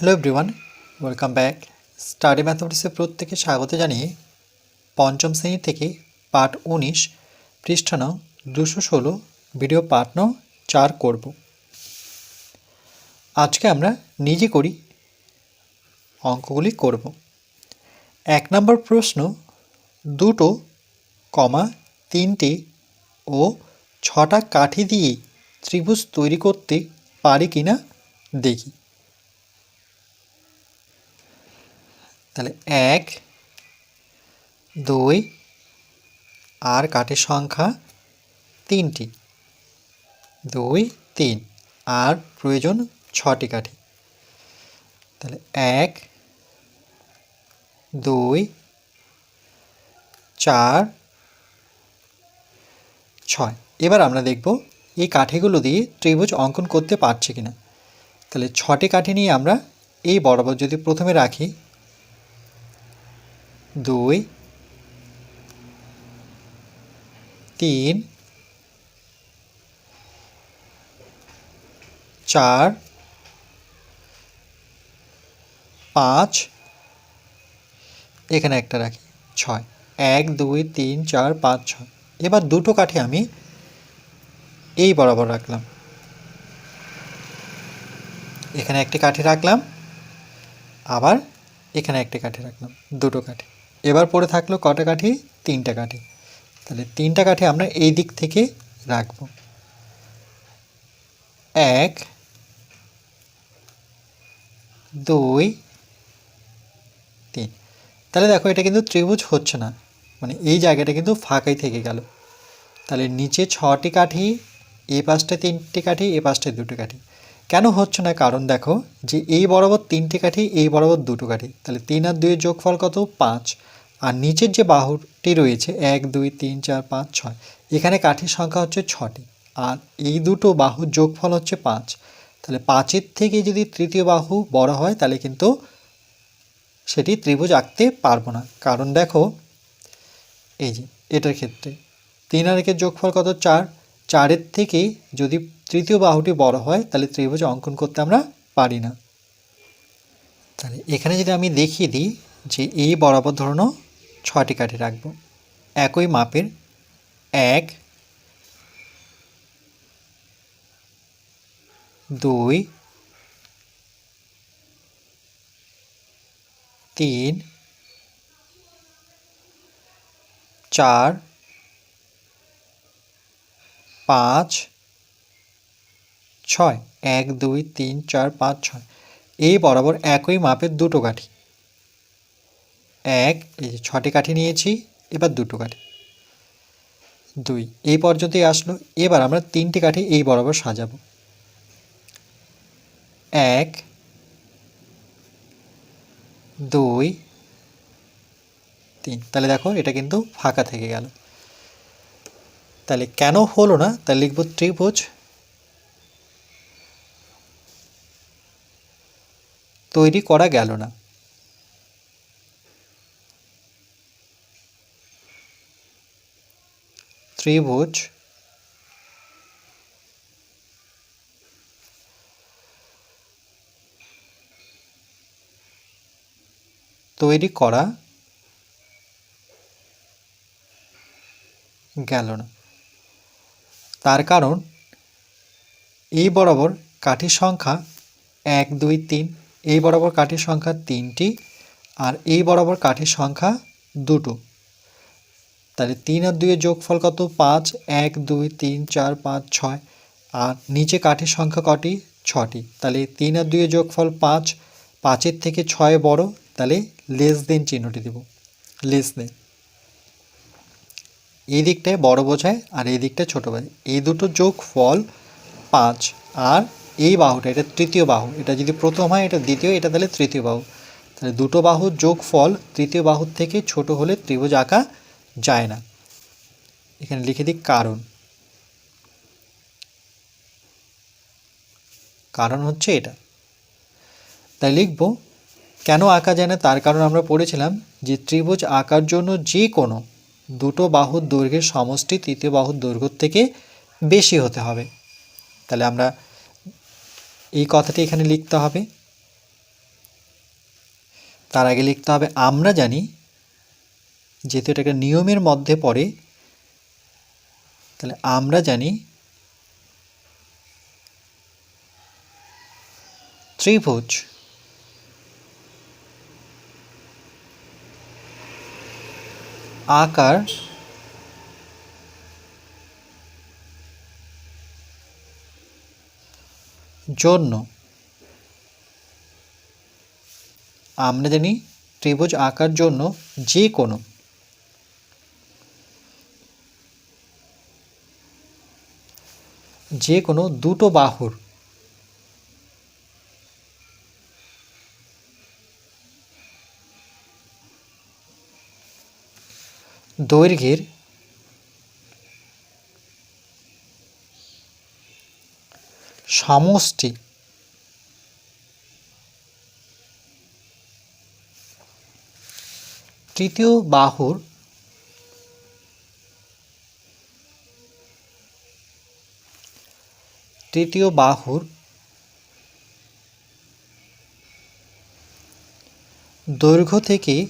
Hello everyone welcome back study ম্যাথমেটিক্সে প্রত্যেকে স্বাগত জানিয়ে পঞ্চম শ্রেণি থেকে পাঠ উনিশ, পৃষ্ঠা নং দুশো ষোলো ভিডিও পাঠ নং চার করব। আজকে আমরা নিজে করি অঙ্কগুলি করব। এক নম্বর প্রশ্ন, দুটো কমা তিনটে ও ছটা কাঠি দিয়ে ত্রিভুজ তৈরি করতে পারি কিনা দেখি। তাহলে এক, দুই, আর কাঠের সংখ্যা তিনটি। দুই, তিন, আর প্রয়োজন ছটি কাঠি। তাহলে এক, দুই, চার, ছয়। এবার আমরা দেখব এই কাঠিগুলো দিয়ে ত্রিভুজ অঙ্কন করতে পারছি কিনা। তাহলে ছটি কাঠি নিয়ে আমরা এই বরাবর যদি প্রথমে রাখি দুই, তিন, চার, পাঁচ, এখানে একটা রাখি, ছয়। এক, দুই, তিন, চার, পাঁচ, ছয়। এবার দুটো কাঠি আমি এই বরাবর রাখলাম। এখানে একটি কাঠি রাখলাম, আবার এখানে একটি কাঠি রাখলাম, দুটো কাঠি। এবার পড়ে থাকল কটা কাঠি? তিনটা কাঠি। তাহলে তিনটা কাঠি আমরা এই দিক থেকে রাখব। এক, দুই, তিন। তাহলে দেখো এটা কিন্তু ত্রিভুজ হচ্ছে না। মানে এই জায়গাটা কিন্তু ফাঁকাই থেকে গেল। তাহলে নিচে ছটি কাঠি, এ পাশটা তিনটি কাঠি, এ পাশটায় দুটো কাঠি। কেন হচ্ছে না? কারণ দেখো যে এই বরাবর তিনটি কাঠি, এই বরাবর দুটো কাঠি। তাহলে তিন আর দুইয়ের যোগফল কত? পাঁচ। আর নিচের যে বাহুটি রয়েছে, এক, দুই, তিন, চার, পাঁচ, ছয়, এখানে কাঠির সংখ্যা হচ্ছে ছটি। আর এই দুটো বাহুর যোগফল হচ্ছে পাঁচ। তাহলে পাঁচের থেকে যদি তৃতীয় বাহু বড় হয়, তাহলে কিন্তু সেটি ত্রিভুজ আঁকতে পারব না। কারণ দেখো, এই যে এটার ক্ষেত্রে তিন আর একের যোগফল কত? চার। চারের থেকে যদি তৃতীয় বাহুটি বড় হয়, তাহলে ত্রিভুজ অঙ্কন করতে আমরা পারি না। তাহলে এখানে যদি আমি দেখিয়ে দিই যে এই বরাবর ধরনো ছটি কাঠি রাখব। একই মাপের এক, দুই, তিন, চার, পাঁচ, ছয়। এক, দুই, তিন, চার, পাঁচ, ছয়। এই বরাবর একই মাপের দুটো কাঠি। এক, এই যে ছটি কাঠি নিয়েছি, এবার দুটো কাঠি। দুই, এই পর্যন্তই আসলো, এবার আমরা তিনটি কাঠি এই বরাবর সাজাবো। এক, দুই, তিন, তাহলে দেখো এটা কিন্তু ফাঁকা থেকে গেল। তাহলে কেন হলো না, তাহলে লিখব ত্রিভুজ। তৈরি করা গেল না। ত্রিভুজ। তৈরি করা গেল না। তার কারণ, এই বরাবর কাঠির সংখ্যা এক, দুই, তিন, এই বরাবর কাঠির সংখ্যা তিনটি আর এই বরাবর কাঠির সংখ্যা দুটো। তাহলে তিন আর দুইয়ের যোগফল কত? পাঁচ, এক, দুই, তিন, চার, পাঁচ, ছয়। আর নিচে কাঠের সংখ্যা কটি? ছটি। তাহলে তিন আর দুইয়ের যোগফল পাঁচ, পাঁচের থেকে ছয় বড়, তাহলে লেস দেন চিহ্নটি দেব। লেস দেন এই দিকটায় বড় বোঝায় আর এই দিকটায় ছোটো বোঝায়। এই দুটো যোগ ফল পাঁচ। আর এই বাহুটা, এটা তৃতীয় বাহু। এটা যদি প্রথম হয়, এটা দ্বিতীয়, এটা তাহলে তৃতীয় বাহু। তাহলে দুটো বাহুর যোগ ফল তৃতীয় বাহুর থেকে ছোট হলে ত্রিভুজ আঁকা যায় না। এখানে লিখে দিই কারণ। কারণ হচ্ছে এটা। তাই লিখব, কেন আঁকা যায় না? তার কারণ আমরা পড়েছিলাম যে ত্রিভুজ আঁকার জন্য যে কোনো দুটো বাহুর দৈর্ঘ্যের সমষ্টি তৃতীয় বাহুর দৈর্ঘ্য থেকে বেশি হতে হবে। তাহলে আমরা এই কথাটি এখানে লিখতে হবে। তার আগে লিখতে হবে, আমরা জানি যেহেতু এটা একটা নিয়মের মধ্যে পড়ে, তাহলে আমরা জানি ত্রিভুজ আকার জন্য, আমরা জানি ত্রিভুজ আঁকার জন্য যে কোনো যে কোনো দুটো বাহুর। দৈর্ঘ্যের সমষ্টি তৃতীয় বাহুর তৃতীয় বাহুর দৈর্ঘ্য থেকে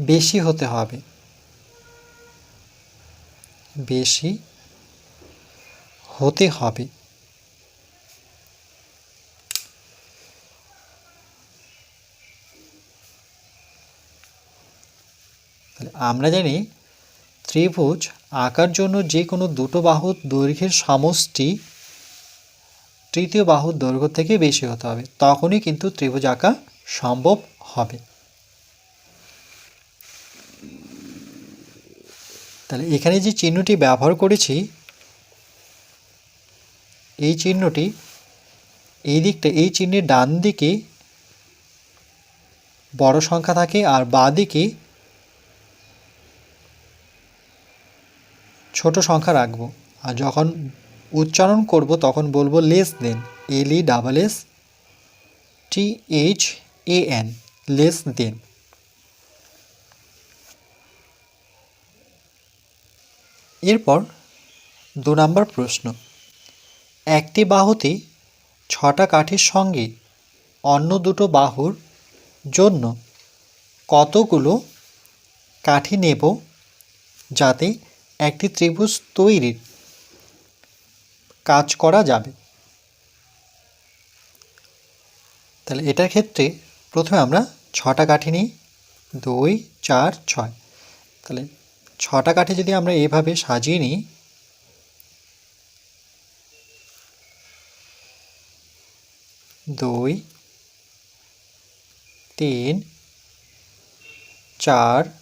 বেশি হতে হবে। বেশি হতে হবে। আমরা জানি ত্রিভুজ আঁকার জন্য যে কোনো দুটো বাহুর দৈর্ঘ্যের সমষ্টি তৃতীয় বাহুর দৈর্ঘ্য থেকে বেশি হতে হবে। তখনই কিন্তু ত্রিভুজ আঁকা সম্ভব হবে। তাহলে এখানে যে চিহ্নটি ব্যবহার করেছি, এই চিহ্নটি এই দিকটা, এই চিহ্নের ডান দিকে বড় সংখ্যা থাকে আর বাঁ দিকে ছোট সংখ্যা রাখব। আর যখন উচ্চারণ করব, তখন বলব less than L E double S T H A N less than এরপর দু নম্বর প্রশ্ন। একটি বাহুতে ছটা কাঠির সঙ্গে অন্য দুটো বাহুর জন্য কতগুলো কাঠি নেব যাতে একটি ত্রিভুজ তৈরির কাজ করা যাবে। তাহলে এটার ক্ষেত্রে প্রথমে আমরা ছটা কাঠি নিই। দুই, চার, ছয়। তাহলে ছটা কাঠি যদি আমরা এভাবে সাজিয়ে নিই, দুই, তিন, চার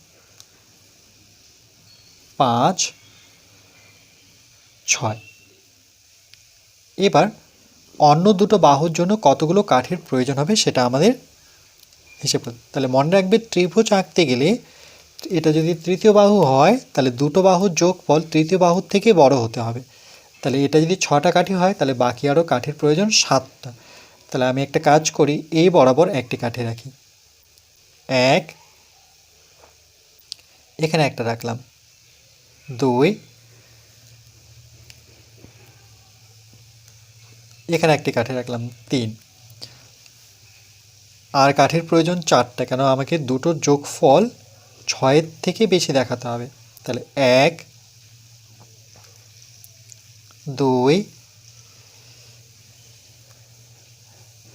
পাঁচ, ছয়। এবার অন্য দুটো বাহুর জন্য কতগুলো কাঠের প্রয়োজন হবে সেটা আমাদের হিসেব তাহলে মনে রাখবে ত্রিভুজ আঁকতে গেলে এটা যদি তৃতীয় বাহু হয়, তাহলে দুটো বাহুর যোগফল তৃতীয় বাহুর থেকে বড় হতে হবে। তাহলে এটা যদি ছটা কাঠি হয়, তাহলে বাকি আরও কাঠের প্রয়োজন সাতটা। তাহলে আমি একটা কাজ করি, এই বরাবর একটি কাঠি রাখি। এক, এখানে একটা রাখলাম। দুই। এখানে একটি কাঠি রাখলাম তিন। আর কাঠের প্রয়োজন চারটা, কেন আমাকে দুটোর যোগফল ছয়ের থেকে বেশি দেখাতে হবে। তাহলে এক, দুই,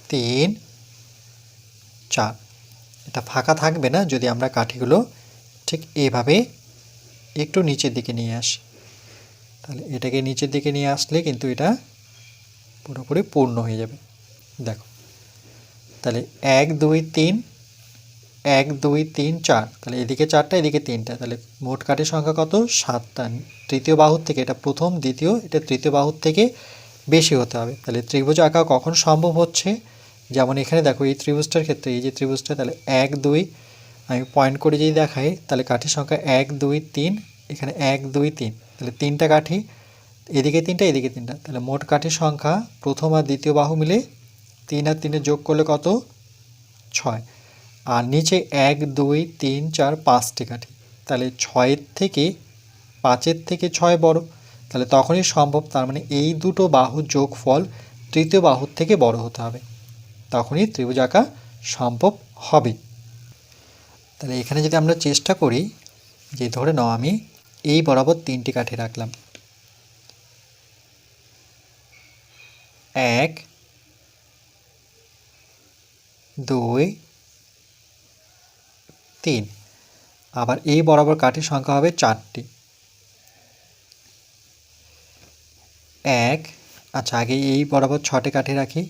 তিন, চার। এটা ফাঁকা থাকবে না যদি আমরা কাঠিগুলো ঠিক এভাবে একটু নিচের দিকে নিয়ে আসি। তাহলে এটাকে নিচের দিকে নিয়ে আসলে কিন্তু এটা পুরোপুরি পূর্ণ হয়ে যাবে। দেখো। তাহলে এক, দুই, তিন, এক, দুই, তিন, চার। তাহলে এদিকে চারটা, এদিকে তিনটা। তাহলে মোট কাঠের সংখ্যা কত? সাতটা। তৃতীয় বাহুর থেকে এটা প্রথম, দ্বিতীয়, এটা তৃতীয় বাহুর থেকে বেশি হতে হবে। তাহলে ত্রিভুজ আঁকা কখন সম্ভব হচ্ছে? যেমন এখানে দেখো এই ত্রিভুজটার ক্ষেত্রে, এই যে ত্রিভুজটা, তাহলে এক, দুই আমি পয়েন্ট করে যদি দেখাই, তাহলে কাঠির সংখ্যা এক, দুই, তিন, এখানে এক, দুই, তিন। তাহলে তিনটা কাঠি, এদিকে তিনটা এদিকে তিনটা। তাহলে মোট কাঠির সংখ্যা প্রথম আর দ্বিতীয় বাহু মিলে তিন আর তিনে যোগ করলে কত? ছয়। আর নিচে এক, দুই, তিন, চার, পাঁচটি কাঠি। তাহলে ছয়ের থেকে, পাঁচের থেকে ছয় বড়। তাহলে তখনই সম্ভব, তার মানে এই দুটো বাহুর যোগফল তৃতীয় বাহুর থেকে বড় হতে হবে। তখনই ত্রিভুজ আঁকা সম্ভব হবে। তাহলে এখানে যদি আমরা চেষ্টা করি যে ধরে নাও আমি এই বরাবর তিনটি কাঠি রাখলাম। এক, দুই, তিন। আবার এই বরাবর কাঠির সংখ্যা হবে চারটি। এক আচ্ছা আগে এই বরাবর ছটি কাঠি রাখি।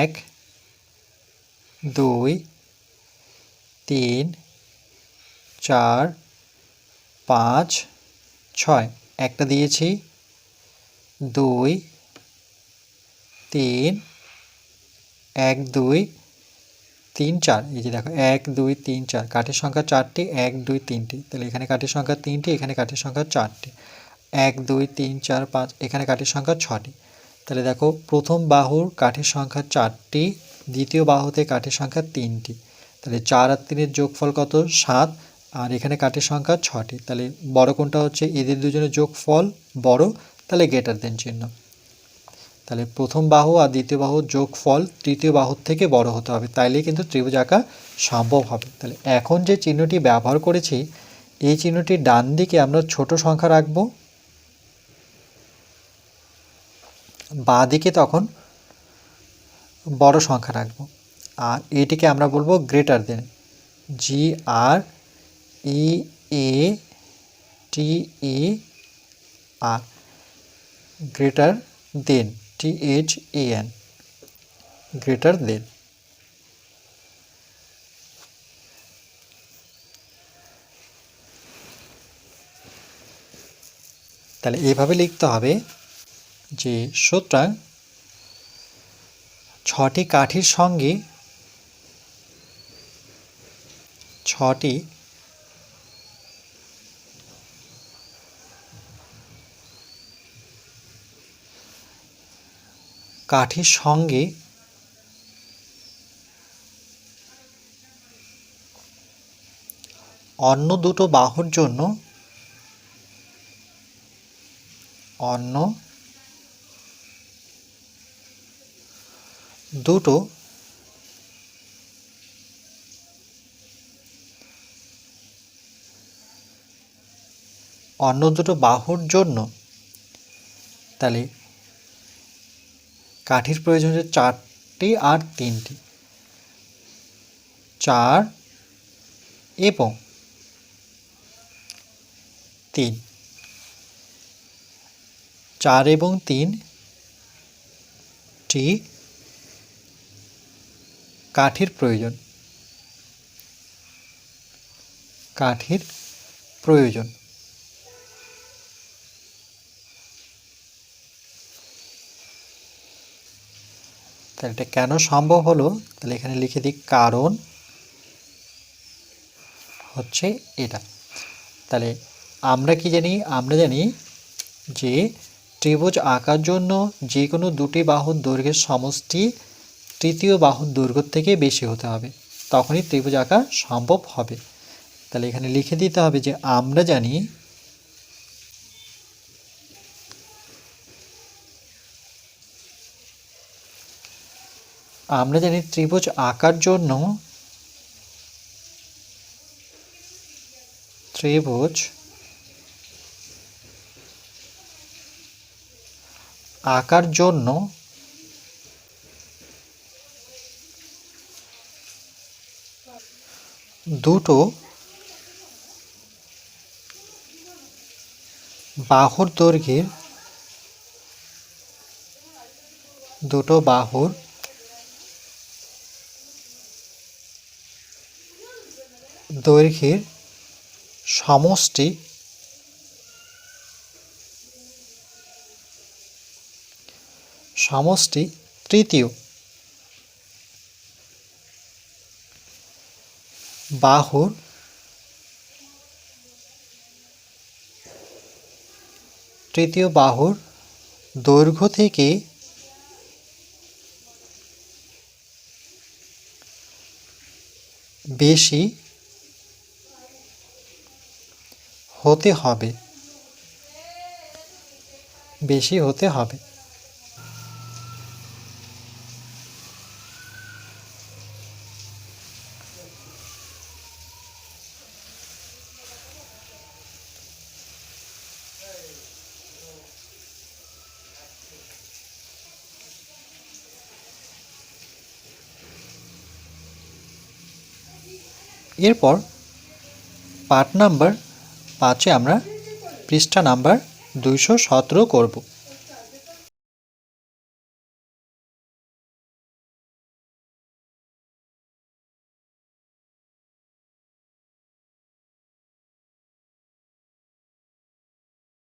এক, দুই তিন, চার, পাঁচ, ছয়। একটা দিয়েছি। দুই, তিন, এক, দুই, তিন, চার। এই যে দেখো, এক, দুই, তিন, চার। কাঠের সংখ্যা চারটি, এক, দুই, তিনটি। তাহলে এখানে কাঠের সংখ্যা তিনটি, এখানে কাঠের সংখ্যা চারটি। এক, দুই, তিন, চার, পাঁচ, এখানে কাঠের সংখ্যা ছটি। তাহলে দেখো, প্রথম বাহুর কাঠের সংখ্যা চারটি, দ্বিতীয় বাহুতে কাঠের সংখ্যা তিনটি। তাহলে চার আর তিনের যোগফল কত? সাত। আর এখানে কাঠের সংখ্যা ছটি। তাহলে বড় কোনটা হচ্ছে? এদের দুজনের যোগফল বড়। তাহলে গ্রেটার দেন চিহ্ন। তাহলে প্রথম বাহু আর দ্বিতীয় বাহুর যোগফল তৃতীয় বাহুর থেকে বড় হতে হবে। তাইলেই কিন্তু ত্রিভুজ আঁকা সম্ভব হবে। তাহলে এখন যে চিহ্নটি ব্যবহার করেছি, এই চিহ্নটির ডান দিকে আমরা ছোট সংখ্যা রাখব। বাঁ দিকে তখন বড় সংখ্যা রাখব। আর এটিকে আমরা বলব greater than G R E A T E R greater than T H A N greater than তাহলে এইভাবে লিখতে হবে যে সুতরাং ছটি কাঠির সঙ্গে ছটি। কাঠির সঙ্গে অন্য দুটো বাহুর জন্য অন্য দুটো অন্য দুটো বাহুর জন্য, তাহলে কাঠির প্রয়োজন হচ্ছে চারটি আর তিনটি। চার এবং তিন। চার এবং তিন টি কাঠির প্রয়োজন। কাঠির প্রয়োজন। তাহলে এটা কেন সম্ভব হলো? তাহলে এখানে লিখে দিই, কারণ হচ্ছে এটা। তাহলে আমরা কি জানি? আমরা জানি যে ত্রিভুজ আঁকার জন্য যে কোনো দুটি বাহুর দৈর্ঘ্যের সমষ্টি তৃতীয় বাহুর দৈর্ঘ্য থেকে বেশি হতে হবে। তখনই ত্রিভুজ আঁকা সম্ভব হবে। তাহলে এখানে লিখে দিতে হবে যে আমরা জানি আমরা জানি ত্রিভুজ আঁকার জন্য ত্রিভুজ আঁকার জন্য দুটো বাহুর দৈর্ঘ্যের দুটো বাহুর দৈর্ঘ্যের সমষ্টি সমষ্টি তৃতীয়। বাহুর তৃতীয় বাহুর দৈর্ঘ্য থেকে বেশি হতে হবে বেশি হতে হবে এরপর পার্ট নাম্বার পাঁচে আমরা পৃষ্ঠা নাম্বার দুইশো সতেরো করব।